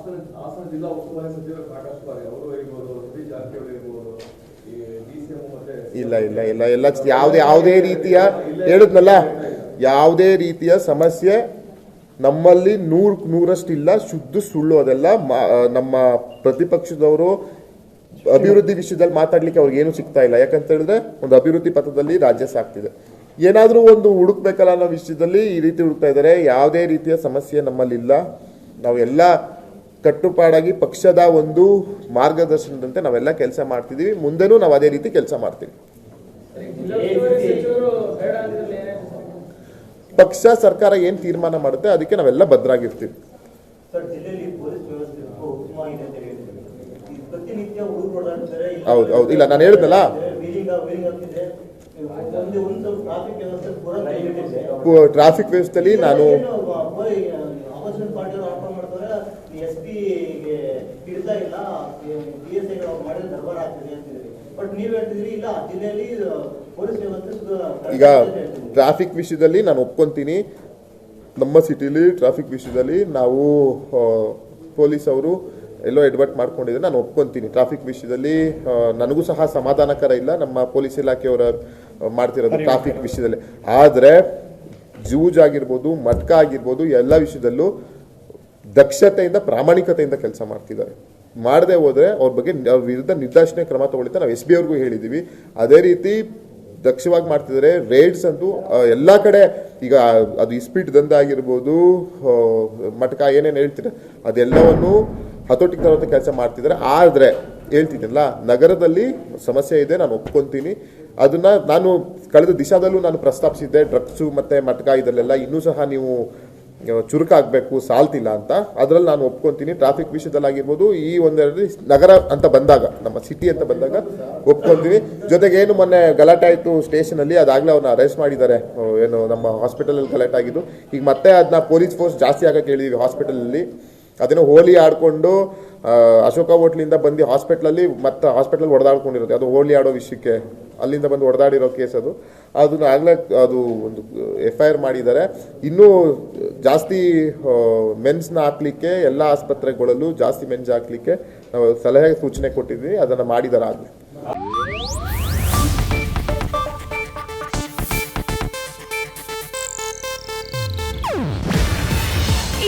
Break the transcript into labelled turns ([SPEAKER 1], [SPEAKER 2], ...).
[SPEAKER 1] ಹಾಸನ ಹಾಸನ ಜಿಲ್ಲಾ ಉಸ್ತುವಾರಿ ಸಚಿವ ಪ್ರಕಾಶ್ ಪಾರಿ ಅವರು ಇರ್ಬೋದು ಸತೀಶ್ ಜಾರಕಿಹೊಳಿ ಇರ್ಬೋದು ಈ ಡಿ ಸಿ ಎಂ ಮತ್ತೆ
[SPEAKER 2] ಇಲ್ಲ ಇಲ್ಲ ಇಲ್ಲ ಎಲ್ಲ ಯಾವುದೇ ಯಾವುದೇ ರೀತಿಯ ಹೇಳಿದ್ನಲ್ಲ? ಯಾವುದೇ ರೀತಿಯ ಸಮಸ್ಯೆ ನಮ್ಮಲ್ಲಿ ನೂರು ನೂರಷ್ಟು ಇಲ್ಲ ಶುದ್ಧ ಸುಳ್ಳು ಅದೆಲ್ಲ ನಮ್ಮ ಪ್ರತಿಪಕ್ಷದವರು ಅಭಿವೃದ್ಧಿ ವಿಷಯದಲ್ಲಿ ಮಾತಾಡ್ಲಿಕ್ಕೆ ಅವ್ರಿಗೆ ಏನು ಸಿಗ್ತಾ ಇಲ್ಲ. ಯಾಕಂತ ಹೇಳಿದ್ರೆ ಒಂದು ಅಭಿವೃದ್ಧಿ ಪಥದಲ್ಲಿ ರಾಜ್ಯ ಸಾಕ್ತಿದೆ. ಏನಾದರೂ ಒಂದು ಹುಡುಕ್ಬೇಕಲ್ಲ ಅನ್ನೋ ವಿಷಯದಲ್ಲಿ ಈ ರೀತಿ ಹುಡುಕ್ತಾ ಇದ್ದಾರೆ. ಯಾವುದೇ ರೀತಿಯ ಸಮಸ್ಯೆ ನಮ್ಮಲ್ಲಿಲ್ಲ. ನಾವು ಎಲ್ಲ ಕಟ್ಟುಪಾಡಾಗಿ ಪಕ್ಷದ ಒಂದು ಮಾರ್ಗದರ್ಶನದಂತೆ ನಾವೆಲ್ಲ ಕೆಲಸ ಮಾಡ್ತಿದ್ದೀವಿ. ಮುಂದೆನೂ ನಾವು ಅದೇ ರೀತಿ ಕೆಲಸ ಮಾಡ್ತೀವಿ. ಪಕ್ಷ ಸರ್ಕಾರ ಏನು ತೀರ್ಮಾನ ಮಾಡುತ್ತೆ ಅದಕ್ಕೆ ನಾವೆಲ್ಲ ಭದ್ರಾಗಿರ್ತೀವಿ. ಹೌದು, ಹೌದು. ಇಲ್ಲ, ನಾನು
[SPEAKER 3] ಕೈಬಿಟ್ಟಿದೆ.
[SPEAKER 2] ಟ್ರಾಫಿಕ್ ವ್ಯವಸ್ಥೆಯಲ್ಲಿ ನಾನು
[SPEAKER 3] ಆಪೋಸಿಷನ್ ಪಾರ್ಟಿಯವರು ಆರೋಪ ಮಾಡ್ತಾರೆ. ಎಸ್ ಪಿಗೆ ಹಿಡಿತಾ ಇಲ್ಲ. ಬಿ ಎಸ್ ಐಗಳು ಅವ್ರು ಮಾಡಿದ್ರೆ ದರ್ಬಾರ್ ಆಗ್ತಿದೆ ಅಂತಿದ್ರಿ ಬಟ್ ನೀವು ಹೇಳ್ತಿದ್ರಿ ಇಲ್ಲ ಜಿಲ್ಲೆಯಲ್ಲಿ ಪೊಲೀಸ್ ವ್ಯವಸ್ಥೆ
[SPEAKER 2] ಈಗ. ಟ್ರಾಫಿಕ್ ವಿಷಯದಲ್ಲಿ ನಾನು ಒಪ್ಕೊಂತೀನಿ. ನಮ್ಮ ಸಿಟಿಲಿ ಟ್ರಾಫಿಕ್ ವಿಷಯದಲ್ಲಿ ನಾವು ಪೊಲೀಸ್ ಅವರು ಎಲ್ಲೋ ಎಡ್ವರ್ಟ್ ಮಾಡ್ಕೊಂಡಿದ್ದಾರೆ ನಾನು ಒಪ್ಕೊಂತೀನಿ. ಟ್ರಾಫಿಕ್ ವಿಷಯದಲ್ಲಿ ನನಗೂ ಸಹ ಸಮಾಧಾನಕರ ಇಲ್ಲ. ನಮ್ಮ ಪೊಲೀಸ್ ಇಲಾಖೆಯವರ ಮಾಡ್ತಿರೋದು ಟ್ರಾಫಿಕ್ ವಿಷಯದಲ್ಲಿ. ಆದರೆ ಜೂಜ್ ಆಗಿರ್ಬೋದು, ಮಟ್ಕ ಆಗಿರ್ಬೋದು, ಎಲ್ಲ ವಿಷಯದಲ್ಲೂ ದಕ್ಷತೆಯಿಂದ, ಪ್ರಾಮಾಣಿಕತೆಯಿಂದ ಕೆಲಸ ಮಾಡ್ತಿದ್ದಾರೆ. ಮಾಡದೆ ಹೋದ್ರೆ ಅವ್ರ ಬಗ್ಗೆ ವಿರುದ್ಧ ನಿರ್ದಾಕ್ಷಿಣ್ಯ ಕ್ರಮ ತಗೊಳ್ತಾ ನಾವು ಎಸ್ ಬಿ ಅವ್ರಿಗೂ ಹೇಳಿದ್ದೀವಿ ಅದೇ ರೀತಿ ದಕ್ಷವಾಗಿ ಮಾಡ್ತಿದ್ದಾರೆ. ರೇಡ್ಸ್ ಅಂತೂ ಎಲ್ಲ ಕಡೆ ಈಗ ಅದು ಇಸ್ಪೀಟ್ ದಂಧ ಆಗಿರ್ಬೋದು ಮಟಕ ಏನೇನು ಹೇಳ್ತೀರ ಅದೆಲ್ಲವನ್ನು ಹತೋಟಿಗೆ ತರುವಂಥ ಕೆಲಸ ಮಾಡ್ತಿದ್ದಾರೆ. ಆದರೆ ಹೇಳ್ತಿದ್ದೀನಲ್ಲ ನಗರದಲ್ಲಿ ಸಮಸ್ಯೆ ಇದೆ, ನಾನು ಒಪ್ಕೊಂತೀನಿ. ಅದನ್ನ ನಾನು ಕಳೆದ ದಿಶಾದಲ್ಲೂ ನಾನು ಪ್ರಸ್ತಾಪಿಸಿದ್ದೆ, ಡ್ರಗ್ಸು ಮತ್ತೆ ಮಟ್ಕ ಇದರಲ್ಲೆಲ್ಲ ಇನ್ನೂ ಸಹ ನೀವು ಚುರುಕಾಗಬೇಕು, ಸಾಲ್ತಿಲ್ಲ ಅಂತ. ಅದರಲ್ಲಿ ನಾನು ಒಪ್ಕೊಂತೀನಿ. ಟ್ರಾಫಿಕ್ ವಿಷಯದಲ್ಲಾಗಿರ್ಬೋದು, ಈ ಒಂದೆರಡು ನಗರ ಅಂತ ಬಂದಾಗ, ನಮ್ಮ ಸಿಟಿ ಅಂತ ಬಂದಾಗ ಒಪ್ಕೊಂತೀನಿ. ಜೊತೆಗೆ ಏನು ಮೊನ್ನೆ ಗಲಾಟೆ ಆಯಿತು ಸ್ಟೇಷನಲ್ಲಿ, ಅದಾಗಲೇ ಅವ್ರನ್ನ ಅರೆಸ್ಟ್ ಮಾಡಿದ್ದಾರೆ. ಏನು ನಮ್ಮ ಹಾಸ್ಪಿಟಲಲ್ಲಿ ಗಲಾಟೆ ಆಗಿದ್ದು. ಈಗ ಮತ್ತೆ ಅದನ್ನ ಪೊಲೀಸ್ ಫೋರ್ಸ್ ಜಾಸ್ತಿ ಆಗಕ್ಕೆ ಹೇಳಿದೀವಿ ಹಾಸ್ಪಿಟಲಲ್ಲಿ ಅದೇನೋ ಹೋಲಿ ಆಡಿಕೊಂಡು ಅಶೋಕ ಹೋಟ್ಲಿಂದ ಬಂದು ಹಾಸ್ಪಿಟ್ಲಲ್ಲಿ ಮತ್ತೆ ಹಾಸ್ಪಿಟ್ಲಲ್ಲಿ ಹೊಡೆದಾಡ್ಕೊಂಡಿರುತ್ತೆ ಅದು ಹೋಲಿ ಆಡೋ ವಿಷಯಕ್ಕೆ, ಅಲ್ಲಿಂದ ಬಂದು ಹೊಡೆದಾಡಿರೋ ಕೇಸ್ ಅದು. ಅದನ್ನ ಆಗಲೇ ಅದು ಒಂದು ಎಫ್ ಐ ಆರ್ ಮಾಡಿದ್ದಾರೆ. ಇನ್ನೂ ಜಾಸ್ತಿ ಮೆನ್ಸ್ನ ಹಾಕ್ಲಿಕ್ಕೆ, ಎಲ್ಲ ಆಸ್ಪತ್ರೆಗಳಲ್ಲೂ ಜಾಸ್ತಿ ಮೆನ್ಸ್ ಹಾಕ್ಲಿಕ್ಕೆ ನಾವು ಸಲಹೆ ಸೂಚನೆ ಕೊಟ್ಟಿದ್ವಿ. ಅದನ್ನು ಮಾಡಿದ್ದಾರೆ ಆಗಲಿ.